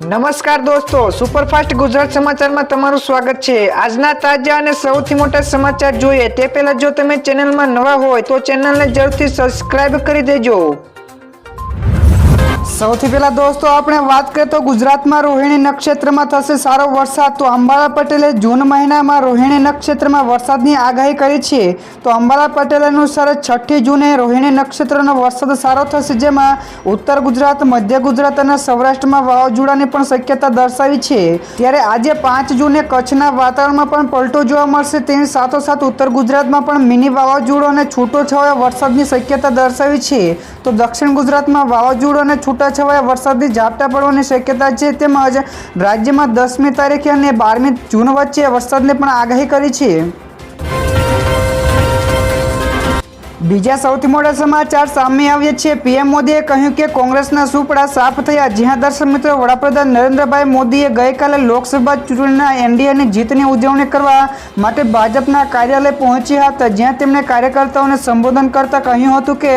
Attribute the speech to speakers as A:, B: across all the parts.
A: નમસ્કાર દોસ્તો, સુપરફાસ્ટ ગુજરાત સમાચારમાં તમારું સ્વાગત છે. આજના તાજા અને સૌથી મોટા સમાચાર જોઈએ તે પહેલા જો તમે ચેનલમાં નવા હોય તો ચેનલને જરૂરથી સબસ્ક્રાઇબ કરી દેજો. સૌથી પહેલા દોસ્તો, આપણે વાત કરીએ તો ગુજરાતમાં રોહિણી નક્ષત્રમાં થશે સારો વરસાદ. તો અંબાલા પટેલે જૂન મહિનામાં રોહિણી નક્ષત્રમાં વરસાદની આગાહી કરી છે. તો અંબાલા પટેલ અનુસાર છઠ્ઠી જૂને રોહિણી નક્ષત્રનો વરસાદ સારો થશે, જેમાં ઉત્તર ગુજરાત, મધ્ય ગુજરાત અને સૌરાષ્ટ્રમાં વાવાઝોડાની પણ શક્યતા દર્શાવી છે. ત્યારે આજે પાંચ જૂને કચ્છના વાતાવરણમાં પણ પલટો જોવા મળશે. તેની સાથોસાથ ઉત્તર ગુજરાતમાં પણ મિની વાવાઝોડો અને છૂટો છવાયા વરસાદની શક્યતા દર્શાવી છે. તો દક્ષિણ ગુજરાતમાં વાવાઝોડું અને છૂટાછવાયા વરસાદથી ઝાપટા પડવાની શક્યતા છે. તેમજ રાજ્યમાં દસમી તારીખે અને બારમી જૂન વચ્ચે વરસાદની પણ આગાહી કરી છે. બીજા સૌથી મોટા સમાચાર સામે આવ્યા છે. પીએમ મોદીએ કહ્યું કે કોંગ્રેસના સુપડા સાફ થયા. જ્યાં દર્શક મિત્રો, વડાપ્રધાન નરેન્દ્રભાઈ મોદીએ ગઈકાલે લોકસભા ચૂંટણીના એનડીએની જીતની ઉજવણી કરવા માટે ભાજપના કાર્યાલય પહોંચ્યા હતા. જ્યાં તેમણે કાર્યકર્તાઓને સંબોધન કરતા કહ્યું હતું કે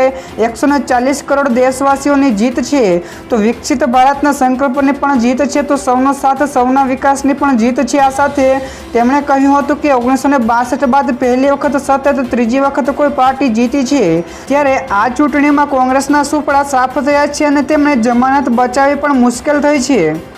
A: એકસો ચાલીસ કરોડ દેશવાસીઓની જીત છે. તો વિકસિત ભારતના સંકલ્પની પણ જીત છે. તો સૌનો સાથ, સૌના વિકાસની પણ જીત છે. આ સાથે તેમણે કહ્યું હતું કે ઓગણીસો બાસઠ બાદ પહેલી વખત સતત, ત્રીજી વખત કોઈ પાર્ટી જીતી છે, ત્યારે આ ચૂંટણીમાં કોંગ્રેસના સુપડા સાફ થયા છે અને તેમણે જમાનત બચાવવી પણ મુશ્કેલ થઈ છે.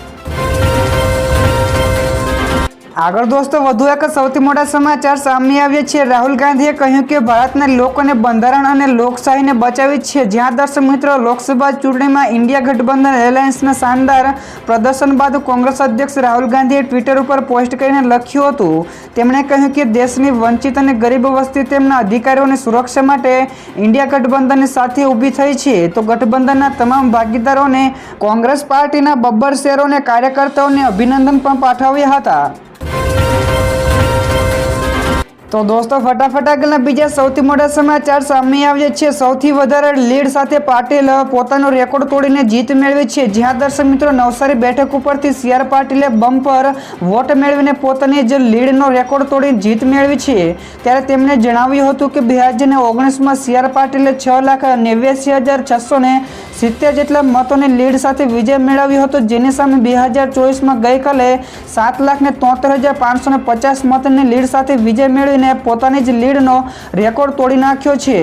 A: આગળ દોસ્તો, વધુ એક સૌથી મોટા સમાચાર સામે આવ્યા છે. રાહુલ ગાંધીએ કહ્યું કે ભારતના લોકોને બંધારણ અને લોકશાહીને બચાવી છે. જ્યાં દર્શક મિત્રો, લોકસભા ચૂંટણીમાં ઇન્ડિયા ગઠબંધન એલાયન્સના શાનદાર પ્રદર્શન બાદ કોંગ્રેસ અધ્યક્ષ રાહુલ ગાંધીએ ટ્વિટર ઉપર પોસ્ટ કરીને લખ્યું હતું, તેમણે કહ્યું કે દેશની વંચિત અને ગરીબ વસ્તી તેમના અધિકારીઓની સુરક્ષા માટે ઇન્ડિયા ગઠબંધનની સાથે ઊભી થઈ છે. તો ગઠબંધનના તમામ ભાગીદારોને કોંગ્રેસ પાર્ટીના બબ્બર શેરોને કાર્યકર્તાઓને અભિનંદન પણ પાઠવ્યા હતા. તો દોસ્તો, ફટાફટ આગળના બીજા સૌથી મોટા સમાચાર સામે આવ્યા છે. સૌથી વધારે લીડ સાથે પાટીલ પોતાનો રેકોર્ડ તોડીને જીત મેળવી છે. જ્યાં દર્શક મિત્રો નવસારી બેઠક ઉપરથી સીઆર પાટીલે બમ્પર વોટ મેળવીને પોતાની જે લીડનો રેકોર્ડ તોડી જીત મેળવી છે. ત્યારે તેમણે જણાવ્યું હતું કે બે હજાર ઓગણીસમાં સીઆર પાટીલે છ લાખ નેવ્યાસી હજાર છસો ને સિત્તેર જેટલા મતોની લીડ સાથે વિજય મેળવ્યો હતો, જેની સામે બે હજાર ચોવીસમાં ગઈકાલે સાત લાખ ને તોતેર હજાર પાંચસો પચાસ મતની લીડ સાથે વિજય મેળવીને પોતાની જ લીડનો રેકોર્ડ તોડી નાખ્યો છે.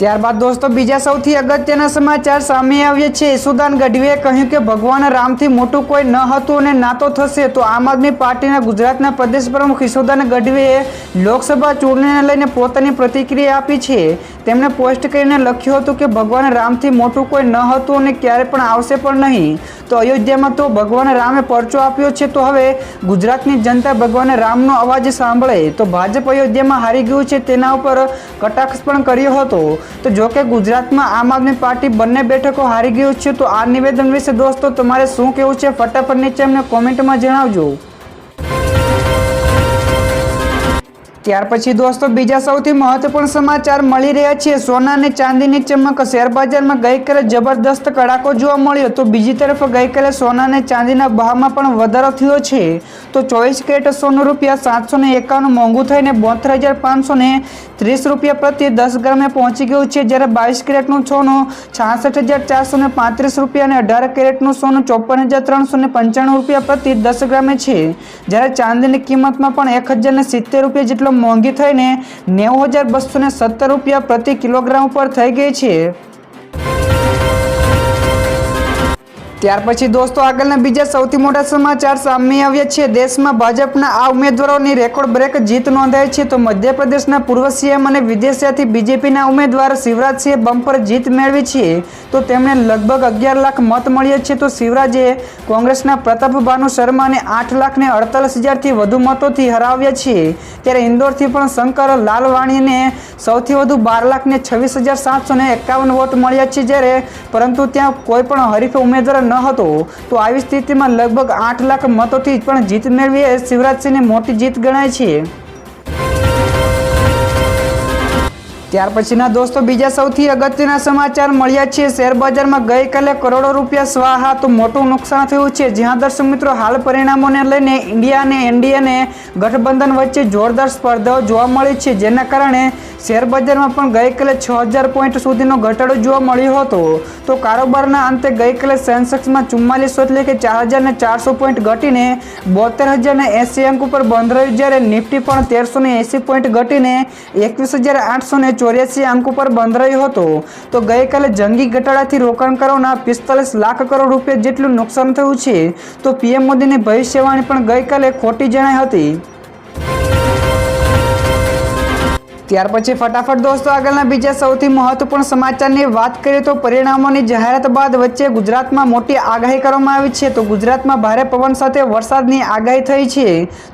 A: ત્યારબાદ દોસ્તો, બીજા સૌથી અગત્યના સમાચાર સામે આવ્યા છે. યશુદાન ગઢવીએ કહ્યું કે ભગવાન રામથી મોટું કોઈ ન હતું અને ના તો થશે. તો આમ આદમી પાર્ટીના ગુજરાતના પ્રદેશ પ્રમુખ યશુદાન ગઢવીએ લોકસભા ચૂંટણીને લઈને પોતાની પ્રતિક્રિયા આપી છે. તેમણે પોસ્ટ કરીને લખ્યું હતું કે ભગવાન રામથી મોટું કોઈ ન હતું અને ક્યારે પણ આવશે પણ નહીં. તો અયોધ્યામાં તો ભગવાન રામે પરચો આપ્યો છે. તો હવે ગુજરાતની જનતા ભગવાન રામનો અવાજ સાંભળે. તો ભાજપ અયોધ્યામાં હારી ગયું છે. તેના ઉપર કટાક્ષ પણ કર્યો હતો. તો જો કે ગુજરાતમાં આમ આદમી પાર્ટી બંને બેઠકો હારી ગયું છે, તો આ નિવેદન વિશે દોસ્તો તમારે શું કહેવું છે? ફટાફટ નીચે અમને કોમેન્ટમાં જણાવજો. ત્યાર પછી દોસ્તો બીજા સૌથી મહત્વપૂર્ણ સમાચાર મળી રહ્યા છે. સોના અને ચાંદીની ચમક શેર બજારમાં ગઈકાલે જબરદસ્ત કડાકો જોવા મળ્યો તો બીજી તરફ ગઈકાલે સોના અને ચાંદીના ભાવમાં પણ વધારો થયો છે. તો ચોવીસ કેરેટ સોનું રૂપિયા સાતસો ને એકાણું મોંઘું થઈને બોતેર હજાર પાંચસો ને ત્રીસ રૂપિયા પ્રતિ દસ ગ્રામે પહોંચી ગયું છે. જ્યારે બાવીસ કેરેટનું સોનું છાસઠ હજાર ચારસો ને પાંત્રીસ રૂપિયા અને અઢાર કેરેટનું સોનું ચોપન હજાર ત્રણસો ને પંચાણું રૂપિયા પ્રતિ દસ ગ્રામે છે. જ્યારે ચાંદીની કિંમતમાં પણ એક હજાર ને સિત્તેર રૂપિયા જેટલો મોંઘી થઈને નેવું હજાર બસો સત્તર રૂપિયા પ્રતિ કિલોગ્રામ ઉપર થઈ ગઈ છે. ત્યાર પછી દોસ્તો આગળના બીજા સૌથી મોટા સમાચાર સામે આવ્યા છે. દેશમાં ભાજપના આ ઉમેદવારોની રેકોર્ડ બ્રેક જીત નોંધાઈ છે તો મધ્યપ્રદેશના પૂર્વ સીએમ અને વિદેશિયાથી બીજેપીના ઉમેદવાર શિવરાજસિંહે બમ્પર જીત મેળવી છે. તો તેમણે લગભગ અગિયાર લાખ મત મળ્યા છે તો શિવરાજે કોંગ્રેસના પ્રતાપ ભાનુ શર્માને આઠ લાખને અડતાલીસ હજારથી વધુ મતોથી હરાવ્યા છે. ત્યારે ઇન્દોરથી પણ શંકર લાલવાણીને સૌથી વધુ બાર લાખને છવ્વીસ હજાર સાતસો એકાવન વોટ મળ્યા છે જ્યારે પરંતુ ત્યાં કોઈ પણ હરીફ ઉમેદવાર ન હતો, તો આવી સ્થિતિમાં લગભગ આઠ લાખ મતોથી પણ જીત મેળવી એ શિવરાજસિંહની મોટી જીત ગણાય છે. ત્યાર પછીના દોસ્તો, બીજા સૌથી અગત્યના સમાચાર મળ્યા છે. શેર બજારમાં ગઈકાલે કરોડો રૂપિયા સ્વાહા, તો મોટું નુકસાન થયું છે. જ્યાં દર્શક મિત્રો, હાલ પરિણામોને લઈને ઇન્ડિયા અને એનડીએને ગઠબંધન વચ્ચે જોરદાર સ્પર્ધાઓ જોવા મળી છે, જેના કારણે શેર બજારમાં પણ ગઈકાલે છ હજાર પોઈન્ટ સુધીનો ઘટાડો જોવા મળ્યો હતો. તો કારોબારના અંતે ગઈકાલે સેન્સેક્સમાં ચુમ્માલીસો એટલે કે ચાર હજાર ને ચારસો પોઈન્ટ ઘટીને બોતેર હજાર ને એંસી અંક ઉપર બંધ રહ્યું જ્યારે નિફ્ટી પણ તેરસો ને એંસી પોઈન્ટ ઘટીને એકવીસ હજાર આઠસો ને ચોર્યાસી અંક ઉપર બંધ રહ્યો હતો. તો ગઈકાલે જંગી ઘટાડાથી રોકાણકારોના પિસ્તાલીસ લાખ કરોડ રૂપિયા જેટલું નુકસાન થયું છે. તો પીએમ મોદીની ભવિષ્યવાણી પણ ગઈકાલે ખોટી જણાઈ હતી. ત્યાર પછી ફટાફટ દોસ્તો, આગળના બીજા સૌથી મહત્વપૂર્ણ સમાચારની વાત કરીએ તો પરિણામોની જાહેરાત બાદ વચ્ચે ગુજરાતમાં મોટી આગાહી કરવામાં આવી છે. તો ગુજરાતમાં ભારે પવન સાથે વરસાદની આગાહી થઈ છે.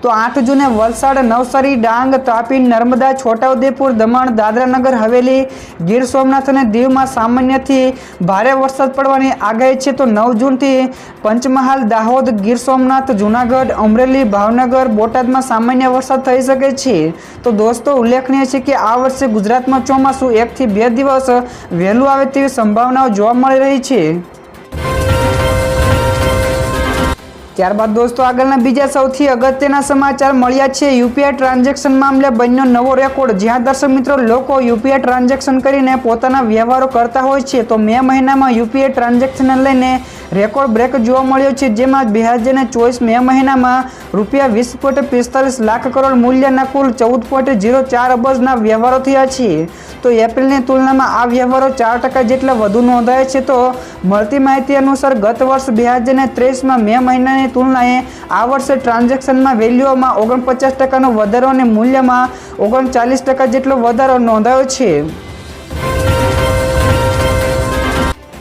A: તો આઠ જૂને વલસાડ, નવસારી, ડાંગ, તાપી, નર્મદા, છોટાઉદેપુર, દમણ, દાદરાનગર, હવેલી, ગીર સોમનાથ અને દીવમાં સામાન્યથી ભારે વરસાદ પડવાની આગાહી છે. તો નવ જૂનથી પંચમહાલ, દાહોદ, ગીર સોમનાથ, જૂનાગઢ, અમરેલી, ભાવનગર, બોટાદમાં સામાન્ય વરસાદ થઈ શકે છે. તો દોસ્તો, ઉલ્લેખનીય છે કે આ વર્ષે ગુજરાતમાં ચોમાસું એકથી બે દિવસ વહેલું આવે તેવી સંભાવનાઓ જોવા મળી રહી છે. ત્યારબાદ દોસ્તો, આગળના બીજા સૌથી અગત્યના સમાચાર મળ્યા છે. યુપીઆઈ ટ્રાન્ઝેક્શન મામલે બન્યો નવો રેકોર્ડ. જ્યાં દર્શક મિત્રો, લોકો યુપીઆઈ ટ્રાન્ઝેક્શન કરીને પોતાના વ્યવહારો કરતા હોય છે, તો મે મહિનામાં યુપીઆઈ ટ્રાન્ઝેક્શનને લઈને રેકોર્ડ બ્રેક જોવા મળ્યો છે, જેમાં બે હજાર ચોવીસ મે મહિનામાં રૂપિયા વીસ પોઈન્ટ પિસ્તાલીસ લાખ કરોડ મૂલ્યના કુલ ચૌદ પોઈન્ટ ઝીરો ચાર અબજના વ્યવહારો થયા છે. તો એપ્રિલની તુલનામાં આ વ્યવહારો ચાર ટકા જેટલા વધુ નોંધાયા છે, તો મળતી માહિતી અનુસાર ગત વર્ષ બે હજાર ત્રેવીસમાં મે મહિનાની તુલનાએ આ વર્ષે ટ્રાન્ઝેક્શનમાં વેલ્યુઓમાં ઓગણપચાસ ટકાનો વધારો અને મૂલ્યમાં ઓગણચાલીસ ટકા જેટલો વધારો નોંધાયો છે.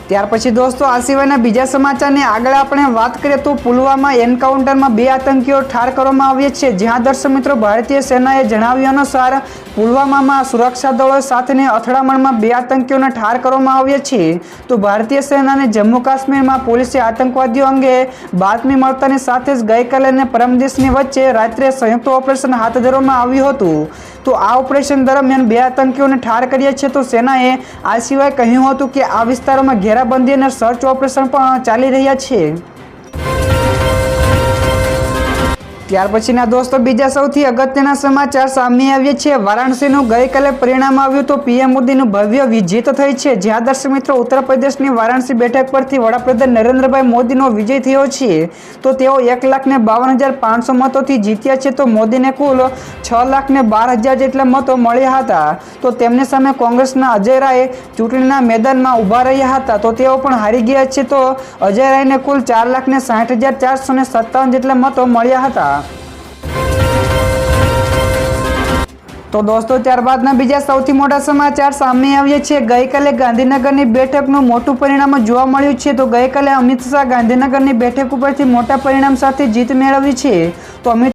A: ત્યાર પછી દોસ્તો, આ સિવાયના બીજા સમાચારની આગળ આપણે વાત કરીએ તો પુલવામા એન્કાઉન્ટરમાં બે આતંકીઓ ઠાર કરવામાં આવ્યા છે. જ્યાં દર્શક મિત્રો, ભારતીય સેનાએ જણાવ્યા અનુસાર, પુલવામામાં સુરક્ષા દળો સાથેની અથડામણમાં બે આતંકીઓને ઠાર કરવામાં આવ્યા છે. તો ભારતીય સેનાને જમ્મુ કાશ્મીરમાં પોલીસે આતંકવાદીઓ અંગે બાતમી મળતાની સાથે જ ગઈકાલે અને પરમદેશની વચ્ચે રાત્રે સંયુક્ત ઓપરેશન હાથ ધરવામાં આવ્યું હતું. તો આ ઓપરેશન દરમિયાન બે આતંકીઓને ઠાર કર્યા છે. તો સેનાએ આ સિવાય કહ્યું હતું કે આ વિસ્તારોમાં ઘેરાબંધી અને સર્ચ ઓપરેશન પણ ચાલી રહ્યા છે. ત્યાર પછીના દોસ્તો બીજા સૌથી અગત્યના સમાચાર સામે આવ્યા છે. વારાણસીનું ગઈકાલે પરિણામ આવ્યું તો પીએમ મોદીનું ભવ્ય વિજેત થઈ છે. જ્યાં દર્શક મિત્રો ઉત્તર પ્રદેશની વારાણસી બેઠક પરથી વડાપ્રધાન નરેન્દ્રભાઈ મોદીનો વિજય થયો છે. તો તેઓ એક લાખને બાવન હજાર પાંચસો મતોથી જીત્યા છે. તો મોદીને કુલ છ લાખને બાર હજાર જેટલા મતો મળ્યા હતા. તો તેમની સામે કોંગ્રેસના અજય રાય ચૂંટણીના મેદાનમાં ઊભા રહ્યા હતા. તો તેઓ પણ હારી ગયા છે. તો અજય રાયને કુલ ચાર લાખને સાઠ હજાર ચારસો ને સત્તાવન જેટલા મતો મળ્યા હતા. તો દોસ્તો, ત્યારબાદના બીજા સૌથી મોટા સમાચાર સામે આવ્યા છે. ગઈકાલે ગાંધીનગરની બેઠકનું મોટું પરિણામ જોવા મળ્યું છે. તો ગઈકાલે અમિત શાહ ગાંધીનગરની બેઠક ઉપરથી મોટા પરિણામ સાથે જીત મેળવી છે. તો અમિત